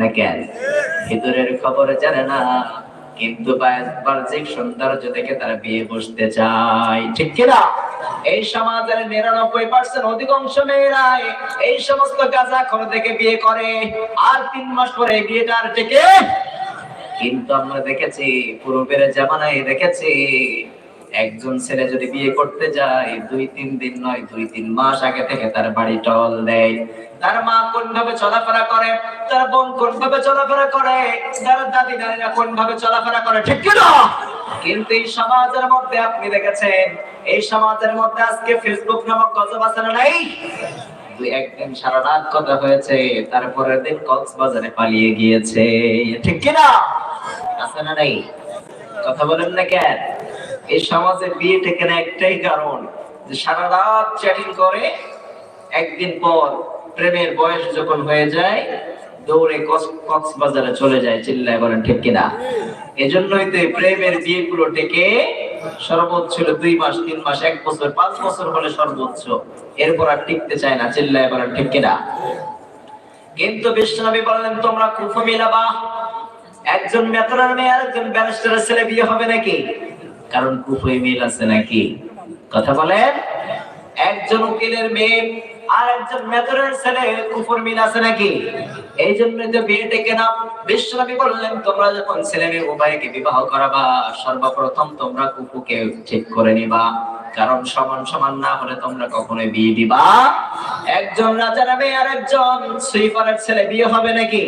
না কেন? ভিতরের জানে না, কিন্তু বাহ্যিক সৌন্দর্য তারা বিয়ে বসতে চায়, ঠিক কিনা এই সমাজের নিরানব্বই পার্সেন্ট অধিকাংশ মেয়েরাই এই সমস্ত গাঁজা করে দেখে বিয়ে করে, আর তিন মাস পরে বিয়েটা আর টেকে। কিন্তু আমরা দেখেছি, পূর্বের জামানায় দেখেছি একজন ছেলে যদি বিয়ে করতে যায়, দুই তিন দিন নয়, দুই তিন মাস আগে থেকে তার বাড়ি টল দেয়। তার মা কোন ভাবে চলাফেরা করে? তার বোন কোন ভাবে চলাফেরা করে? তার দাদি দাদিরা কোন ভাবে চলাফেরা করে? ঠিক কি না? কিন্তু এই সমাজের মধ্যে আপনি দেখেছেন, এই সমাজের মধ্যে আজকে ফেসবুক নামক গজব আছে নাই? দুই একদিন সারা রাত কথা হয়েছে তারপরের দিন কক্সবাজারে পালিয়ে গিয়েছে। ঠিক কিনা আছে না নাই? কথা বলেন না কেন? এই সমাজে বিয়ে টেকে না একটাই কারণ যে সারা রাত চ্যাটিং করে, একদিন পর প্রেমের বয়স যখন হয়ে যায়, দৌড়ে কক্সবাজারে চলে যায়, চিল্লায় বলেন, ঠিক কিনা? এজন্যই তো প্রেমের বিয়েগুলো টেকে সর্বোচ্চ হলো দুই মাস, তিন মাস, এক বছর, পাঁচ বছর হলে সর্বোচ্চ। এরপর আর টিকতে চায় না, চিল্লায় বলেন, ঠিক কিনা? কিন্তু বিশ্বনবী বললেন, তোমরা কুফু মিলাবা একজন মেতরার মেয়ে আর একজন ব্যারিস্টারের ছেলে বিয়ে হবে নাকি? কারণ উভয় মিল আছে নাকি? কথা বলেন? একজন উকিলের মেয়ে আর একজন ছেলে মিল আছে নাকি? এই জন্য যে বিশ্বনবী বললেন তোমরা যখন ছেলে মেয়ে উভয়কে বিবাহ করাবা, সর্বপ্রথম তোমরা কুকুকে ঠিক করে নিবা। কারণ সমান সমান না হলে তোমরা কখনোই বিয়ে দিবা। একজন রাজার মেয়ে আর একজন সুইপারের ছেলে বিয়ে হবে নাকি?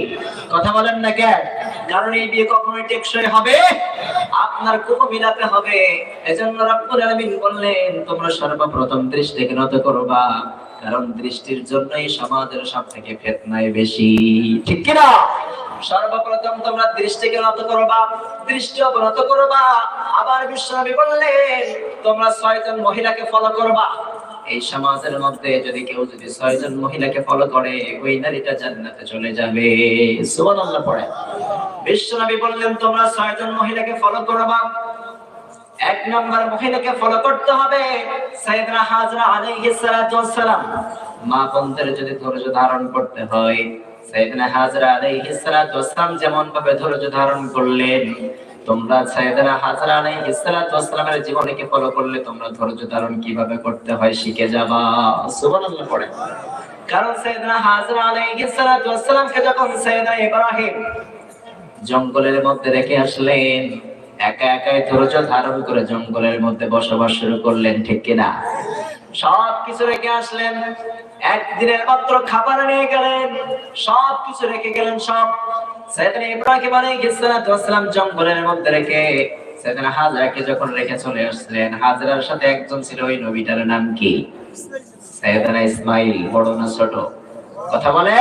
কথা বলেন না কেন? কারণ এই বিয়ে কখনোই টেকসই হবে। আপনার কুকু মিলাতে হবে। এজন্য রব্বুল আলামিন বললেন, তোমরা সর্বপ্রথম দৃষ্টিকে নত করবা, কারণ দৃষ্টির জন্যই সমাজের সব থেকে ফেতনায় বেশি। ঠিক কিনা? সর্বপ্রথম তোমরা দৃষ্টিকে নত করবা দৃষ্টি অবনত করবা। আবার বিশ্বনবী বললেন তোমরা ছয়জন মহিলাকে ফলো করবা। এই সমাজের মধ্যে যদি কেউ যদি ছয়জন মহিলাকে ফলো করে, ওই নারীটা জান্নাতে চলে যাবে। সুবহানাল্লাহ পড়ে। বিশ্বনবী বললেন, তোমরা ছয়জন মহিলাকে ফলো করবা। এক নম্বর মহিলাকে ফলো করতে হবে সাইয়েদনা হাজরা আলাইহিস সালাতু ওয়াসসালাম মা বোনদের যদি ধৈর্য ধারণ করতে হয় যেমন ভাবে ধৈর্য ধারণ করলেন, তোমরা হাজরা ফলো করলে তোমরা ধৈর্য ধারণ কীভাবে করতে হয় শিখে যাবা। সুবহানাল্লাহ পড়ে। কারণ হাজরা যখন ইব্রাহিম জঙ্গলের মধ্যে রেখে আসলেন, একা একাই ধৈর্য ধারণ করে জঙ্গলের মধ্যে বসবাস শুরু করলেন, ঠিক কিনা? সব কিছু রেখে আসলেন। একদিনের মাত্র খাবার নিয়ে গেলেন সব কিছু রেখে গেলেন সব। সেদিন ইব্রাহিম আলাইহিস সালাতু জঙ্গলের মধ্যে রেখে সেদিন হাজরাকে যখন রেখে চলে আসলেন, হাজরার সাথে একজন ছিল ওই নবীটার নাম কি? সৈয়দনা ইসমাইল, বড় না ছোট? কথা বলে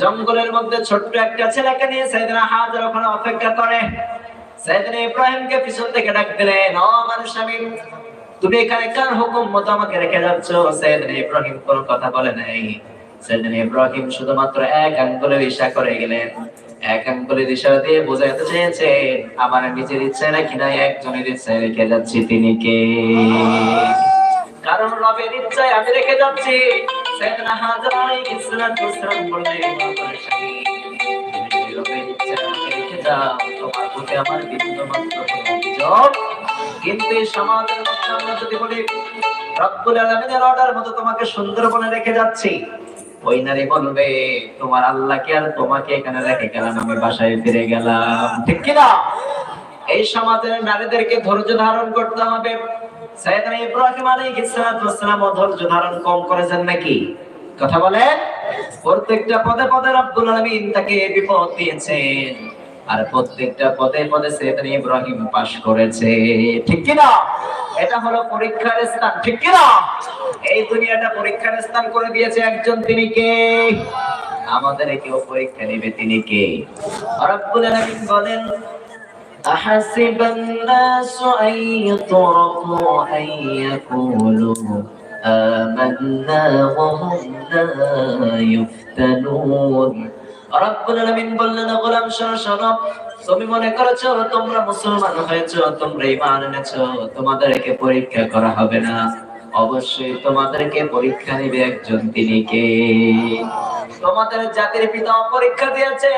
জঙ্গলের মধ্যে ছোট্ট একটা ছেলেকে নিয়ে সৈয়দনা হাজার ওখানে অপেক্ষা করে। সৈয়দনা ইব্রাহিমকে পিছন থেকে ডাক দিলেন, ও মানুষ আমি তুমি এখানে কার হুকুম মতো আমাকে রেখে যাচ্ছ? সৈয়দনা ইব্রাহিম কোনো কথা বলে নাই। সৈয়দনা ইব্রাহিম শুধুমাত্র এক আঙ্গুলের ইশা করে গেলেন। এক আঙ্গুলের দিয়ে বোঝাতে চেয়েছে আমার নিজের ইচ্ছা নাকি একজনের ইচ্ছায় রেখে যাচ্ছি তিনি কে? কারণ রবের ইচ্ছায় আমি রেখে যাচ্ছি। ইচ্ছায় রেখে যাও, তোমার প্রতি আমার বিন্দুমাত্র কোনো অভিযোগ কিন্তু এই সমাজের মধ্যে আমরা যদি বলি, রব্বুল আলামিনের অর্ডার মতো তোমাকে সুন্দরবনে রেখে যাচ্ছি। ওই নারী বলবে, তোমার আল্লাহকে আর তোমাকে এখানে রেখে গেলাম, আমি বাসায় ফিরে গেলাম। ঠিক কিনা? এই সমাজের নারীদেরকে ধৈর্য ধারণ করতে হবে। সাইয়েদনা ইব্রাহিম আলাইহিস ওয়াসসালাম ধৈর্য ধারণ কম করেছেন নাকি? কথা বলেন? প্রত্যেকটা পদে পদে রব্বুল আলামিন তাকে বিপদ দিয়েছেন। আর প্রত্যেকটা পদে পদে সাইয়েদনা ইব্রাহিম পাশ করেছে ঠিক কি না এটা হলো পরীক্ষার স্থান ঠিক কি না এই দুনিয়াটা পরীক্ষার স্থান করে দিয়েছে একজন তিনি কে আমাদের কেউ পরীক্ষা নেবে তিনি কে রব্বুল আলামিন বলেন أحسب الناس أن يتركوا أن يقولوا آمنا وهم لا يفتنون রব্বুল আলামিন বললেন গোলাম, শোনো শোনো। তুমি মনে করেছ, তোমরা মুসলমান হয়েছো, তোমরা ঈমান এনেছো। তোমাদেরকে পরীক্ষা করা হবে না। অবশ্যই তোমাদেরকে পরীক্ষা নেবে একজন তিনি কে? তোমাদের জাতির পিতা পরীক্ষা দিয়েছে।